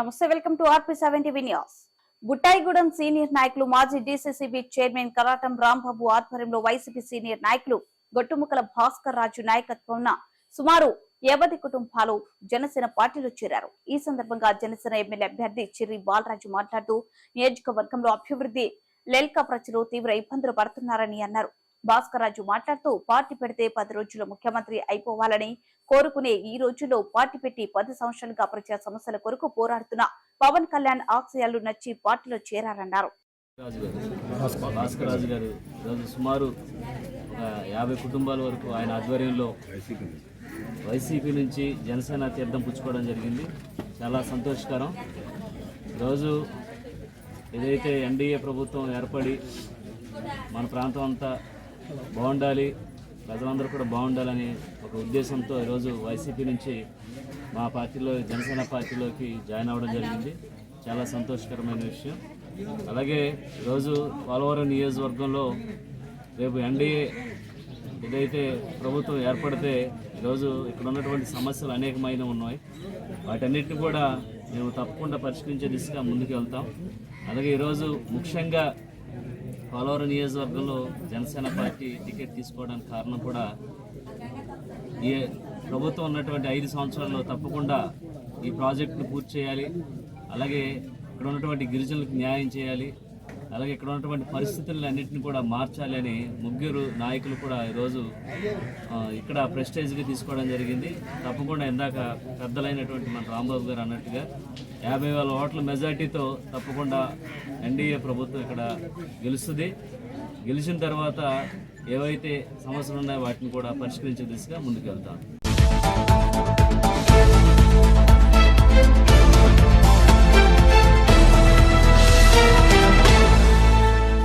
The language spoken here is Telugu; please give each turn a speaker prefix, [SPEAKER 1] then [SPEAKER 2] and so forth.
[SPEAKER 1] నమస్తే welcome to RP seven TV news. Buttaigudem senior నాయకులు మాజీ డీసీసీబీ చైర్మన్ కరాటం రాంబాబు ఆధ్వర్యంలో వైసీపీ సీనియర్ నాయకులు గొట్టుముకల భాస్కర్ రాజు నాయకత్వంన సుమారు యాభై కుటుంబాలు జనసేన పార్టీలో చేరారు. ఈ సందర్భంగా జనసేన ఎమ్మెల్యే అభ్యర్థి చిర్రి బాలరాజు మాట్లాడుతూ నియోజకవర్గంలో అభివృద్ధి లెల్కా ప్రజలు తీవ్ర ఇబ్బందులు పడుతున్నారని అన్నారు. భాస్కర్ రాజు మాట్లాడుతూ పార్టీ పెడితే పది రోజుల్లో ముఖ్యమంత్రి అయిపోవాలని కోరుకునే ఈ రోజుల్లో పార్టీ పెట్టి పది సంవత్సరాలుగా ప్రజా సమస్యల కొరకు పోరాడుతున్న పవన్ కళ్యాణ్ ఆశయాలు నచ్చి పార్టీలో చేరారన్నారు.
[SPEAKER 2] గారు భాస్కర్ రాజు గారు ఈరోజు సుమారు యాభై కుటుంబాల వరకు ఆయన ఆధ్వర్యంలో వైసీపీ నుంచి జనసేన తీర్థం పుచ్చుకోవడం జరిగింది. చాలా సంతోషకరం. ఈరోజు ఏదైతే ఎన్డీఏ ప్రభుత్వం ఏర్పడి మన ప్రాంతం అంతా బాగుండాలి. ప్రజలందరూ కూడా బాగుండాలని ఒక ఉద్దేశంతో ఈరోజు వైసీపీ నుంచి మా పార్టీలో జనసేన పార్టీలోకి జాయిన్ అవ్వడం జరిగింది. చాలా సంతోషకరమైన విషయం. అలాగే ఈరోజు పోలవరం నియోజకవర్గంలో రేపు ఎన్డీఏ ఏదైతే ప్రభుత్వం ఏర్పడితే ఈరోజు ఇక్కడ ఉన్నటువంటి సమస్యలు అనేకమైన ఉన్నాయి. వాటన్నిటిని కూడా మేము తప్పకుండా పరిష్కరించే దిశగా ముందుకు వెళ్తాం. అలాగే ఈరోజు ముఖ్యంగా పోలవరం నియోజకవర్గంలో జనసేన పార్టీ టికెట్ తీసుకోవడానికి కారణం కూడా ఈ ప్రభుత్వం ఉన్నటువంటి ఐదు సంవత్సరాల్లో తప్పకుండా ఈ ప్రాజెక్టును పూర్తి చేయాలి. అలాగే ఇక్కడ ఉన్నటువంటి గిరిజనులకు న్యాయం చేయాలి. అలాగే ఇక్కడ ఉన్నటువంటి పరిస్థితులను అన్నింటిని కూడా మార్చాలి అని ముగ్గురు నాయకులు కూడా ఈరోజు ఇక్కడ ప్రెస్టేజ్గా తీసుకోవడం జరిగింది. తప్పకుండా ఇందాక పెద్దలైనటువంటి మన రాంబాబు గారు అన్నట్టుగా యాభై వేల ఓట్ల మెజార్టీతో తప్పకుండా ఎన్డీఏ ప్రభుత్వం ఇక్కడ గెలుస్తుంది. గెలిచిన తర్వాత ఏవైతే సమస్యలు ఉన్నాయో వాటిని కూడా పరిష్కరించే దిశగా ముందుకు